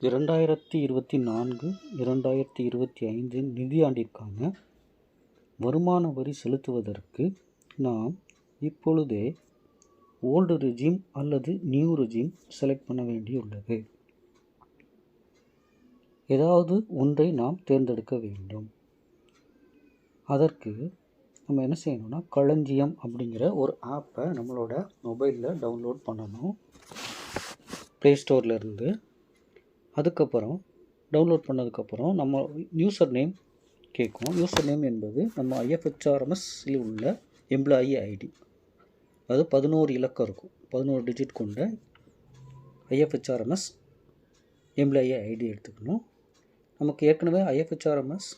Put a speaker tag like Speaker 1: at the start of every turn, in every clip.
Speaker 1: இரண்டாயிரத்தி இருபத்தி நான்கு இரண்டாயிரத்தி இருபத்தி ஐந்து நிதியாண்டிற்கான வருமான வரி செலுத்துவதற்கு நாம் இப்பொழுதே ஓல்டு ரெஜிம் அல்லது நியூ ரெஜிம் செலக்ட் பண்ண வேண்டியுள்ளது. ஏதாவது ஒன்றை நாம் தேர்ந்தெடுக்க வேண்டும். அதற்கு நம்ம என்ன செய்யணும்னா களஞ்சியம் அப்படிங்கிற ஒரு ஆப்பை நம்மளோட மொபைலில் டவுன்லோட் பண்ணணும். ப்ளே ஸ்டோர்லேருந்து அதுக்கப்புறம் டவுன்லோட் பண்ணதுக்கப்புறம் நம்ம யூசர் நேம் கேட்கும். யூசர் நேம் என்பது நம்ம ஐஎஃப்ஹெச்ஆர்எம்எஸ்ஸில் உள்ள எம்ப்ளாயி ஐடி அது பதினோரு இலக்கம் இருக்கும். பதினோரு டிஜிட் கொண்ட ஐஎஃப்ஹெச்ஆர்எம்எஸ் எம்ப்ளாயி ஐடி எடுத்துக்கணும். நமக்கு ஏற்கனவே ஐஎஃப்ஹெச்ஆர்எம்எஸ்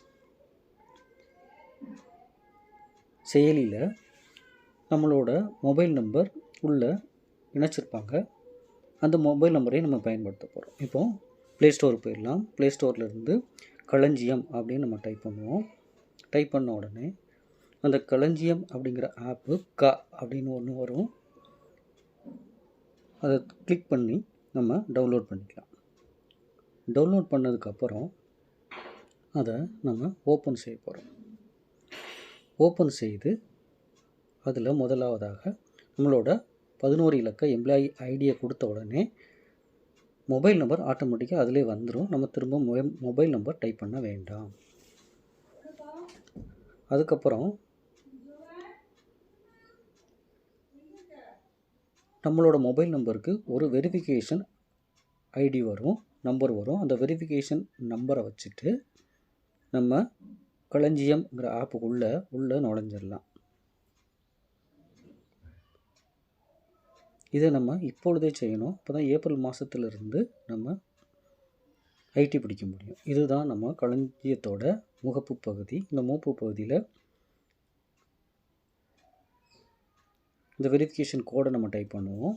Speaker 1: செயலியில் நம்மளோட மொபைல் நம்பர் உள்ள இணைச்சிருப்பாங்க. அந்த மொபைல் நம்பரையும் நம்ம பயன்படுத்த போகிறோம் இப்போது ப்ளே ஸ்டோர் போயிடலாம். ப்ளே ஸ்டோர்லேருந்து களஞ்சியம் அப்படின்னு நம்ம டைப் பண்ணுவோம். டைப் பண்ண உடனே அந்த களஞ்சியம் அப்படிங்கிற ஆப்பு க அப்படின்னு ஒன்று வரும். அதை கிளிக் பண்ணி நம்ம டவுன்லோட் பண்ணிக்கலாம். டவுன்லோட் பண்ணதுக்கப்புறம் அதை நம்ம ஓப்பன் செய்ய போகிறோம் ஓப்பன் செய்து அதில் முதலாவதாக நம்மளோட பதினோரு இலக்க எம்ப்ளாயி ஐடியை கொடுத்த உடனே மொபைல் நம்பர் ஆட்டோமேட்டிக்காக அதிலே வந்துடும் நம்ம திரும்ப மொபைல் மொபைல் நம்பர் டைப் பண்ண வேண்டாம். அதுக்கப்புறம் நம்மளோட மொபைல் நம்பருக்கு ஒரு வெரிஃபிகேஷன் ஐடி வரும் நம்பர் வரும். அந்த வெரிஃபிகேஷன் நம்பரை வச்சுட்டு நம்ம களஞ்சியம்ங்கிற ஆப்புக்குள்ளே உள்ளே நுழைஞ்சிடலாம் இதை நம்ம இப்பொழுதே செய்யணும். அப்போ தான் ஏப்ரல் மாதத்துலேருந்து நம்ம ஐடி பிடிக்க முடியும். இதுதான் நம்ம களஞ்சியத்தோட முகப்பு பகுதி. இந்த மூப்பு பகுதியில் இந்த வெரிஃபிகேஷன் கோடை நம்ம டைப் பண்ணுவோம்.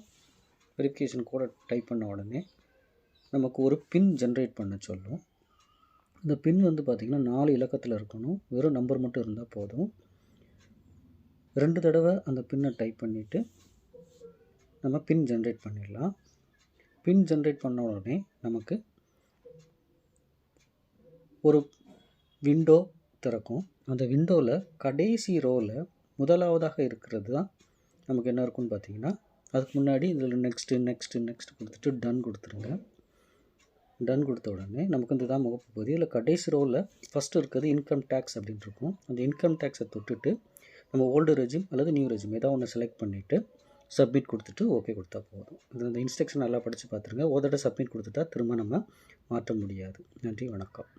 Speaker 1: வெரிஃபிகேஷன் கோடை டைப் பண்ண உடனே நமக்கு ஒரு பின் ஜென்ரேட் பண்ண சொல்லும். இந்த பின் வந்து பார்த்திங்கன்னா நாலு இலக்கத்தில் இருக்கணும். வெறும் நம்பர் மட்டும் இருந்தால் போதும். ரெண்டு தடவை அந்த பின்னை டைப் பண்ணிவிட்டு நம்ம பின் ஜென்ரேட் பண்ணிடலாம். பின் ஜென்ரேட் பண்ண உடனே நமக்கு ஒரு விண்டோ திறக்கும். அந்த விண்டோவில் கடைசி ரோவில் முதலாவதாக இருக்கிறது தான் நமக்கு என்ன இருக்குன்னு பார்த்தீங்கன்னா அதுக்கு முன்னாடி இதில் நெக்ஸ்ட்டு நெக்ஸ்ட்டு நெக்ஸ்ட் கொடுத்துட்டு டன் கொடுத்துருங்க. டன் கொடுத்த உடனே நமக்கு இந்த தான் முகப்பு பகுதி. இதில் கடைசி ரோவில் ஃபஸ்ட்டு இருக்கிறது இன்கம் டேக்ஸ் அப்படின்ட்டு இருக்கும். அந்த இன்கம் டேக்ஸை தொட்டுட்டு நம்ம ஓல்டு ரெஜிம் அல்லது நியூ ரெஜிம் ஏதாவது ஒன்று செலக்ட் பண்ணிவிட்டு சப்மிட் கொடுத்துட்டு ஓகே கொடுத்தா போதும். இது இந்த இன்ஸ்ட்ரக்ஷன் நல்லா படித்து பார்த்துருங்க. ஒரு தடவை சப்மிட் கொடுத்துட்டா திரும்ப நம்ம மாற்ற முடியாது. நன்றி வணக்கம்.